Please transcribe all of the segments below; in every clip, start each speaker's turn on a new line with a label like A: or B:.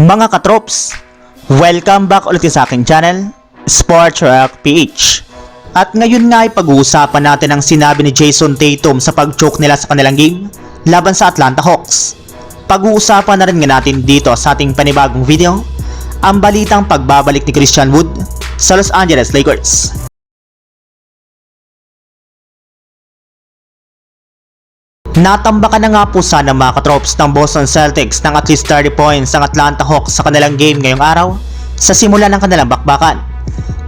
A: Mga katrops, welcome back ulit sa aking channel, Sports Rock PH. At ngayon nga ay pag-uusapan natin ang sinabi ni Jason Tatum sa pag-choke nila sa kanilang game laban sa Atlanta Hawks. Pag-uusapan na rin nga natin dito sa ating panibagong video, ang balitang pagbabalik ni Christian Wood sa Los Angeles Lakers. Natambakan na nga po sana mga katrops ng Boston Celtics ng at least 30 points ang Atlanta Hawks sa kanilang game ngayong araw sa simula ng kanilang bakbakan.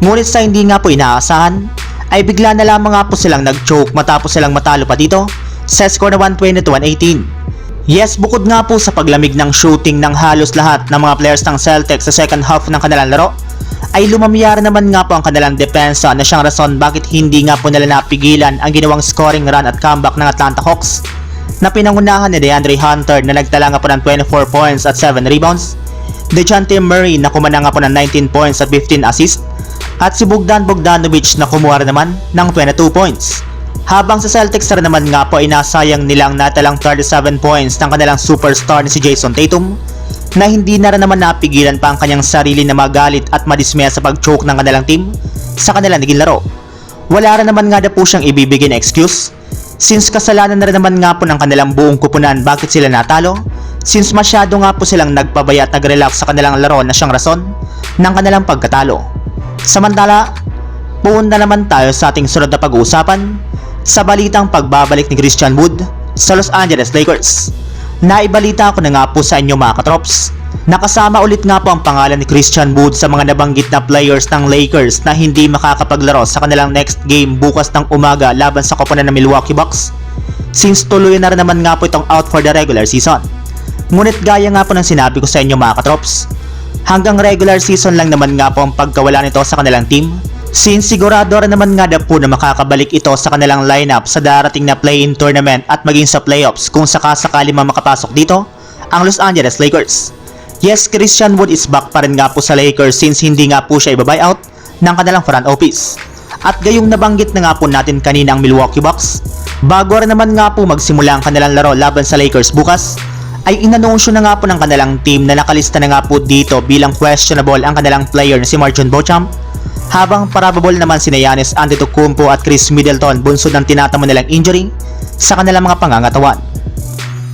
A: Ngunit sa hindi nga po inaasahan, ay bigla na lamang nga po silang nag-choke matapos silang matalo pa dito sa score na 120 to 118. Yes, bukod nga po sa paglamig ng shooting ng halos lahat ng mga players ng Celtics sa second half ng kanilang laro, ay lumamiyara naman nga po ang kanilang depensa na siyang rason bakit hindi nga po nila napigilan ang ginawang scoring run at comeback ng Atlanta Hawks na pinangunahan ni DeAndre Hunter na nagtala nga po ng 24 points at 7 rebounds, DeJounte Murray na kumana nga po ng 19 points at 15 assists, at si Bogdan Bogdanovic na kumuha naman ng 22 points. Habang sa Celtics rin naman nga po ay nasayang nilang natalang 37 points ng kanilang superstar na si Jason Tatum na hindi na rin naman napigilan pa ang kanyang sarili na magalit at madismaya sa pag-choke ng kanilang team sa kanilang naging laro. Wala rin naman nga na po siyang ibibigay na excuse since kasalanan na rin naman nga po ng kanilang buong kupunan bakit sila natalo since masyado nga po silang nagpabaya at nag-relax sa kanilang laro na siyang rason ng kanilang pagkatalo. Samantala, puunta naman tayo sa ating sunod na pag-uusapan sa balitang pagbabalik ni Christian Wood sa Los Angeles Lakers. Naibalita ko na nga po sa inyo mga katrops. Nakasama ulit nga po ang pangalan ni Christian Wood sa mga nabanggit na players ng Lakers na hindi makakapaglaro sa kanilang next game bukas ng umaga laban sa koponan ng Milwaukee Bucks. Since tuloy na rin naman nga po itong out for the regular season. Ngunit gaya nga po ng sinabi ko sa inyo mga katrops, hanggang regular season lang naman nga po ang pagkawala nito sa kanilang team Since sigurado rin naman nga daw po na makakabalik ito sa kanilang lineup sa darating na play-in tournament at maging sa playoffs kung sakasakali man makapasok dito ang Los Angeles Lakers. Yes, Christian Wood is back pa rin nga po sa Lakers since hindi nga po siya ibabuyout ng kanilang front office. At gayong nabanggit na nga po natin kanina ang Milwaukee Bucks, bago rin naman nga po magsimula ang kanilang laro laban sa Lakers bukas, ay inanunsyo na nga po ng kanilang team na nakalista na nga po dito bilang questionable ang kanilang player na si Marjon Beauchamp habang probable naman si Giannis Antetokounmpo at Chris Middleton bunsod ng tinatamo nilang injury sa kanilang mga pangangatawan.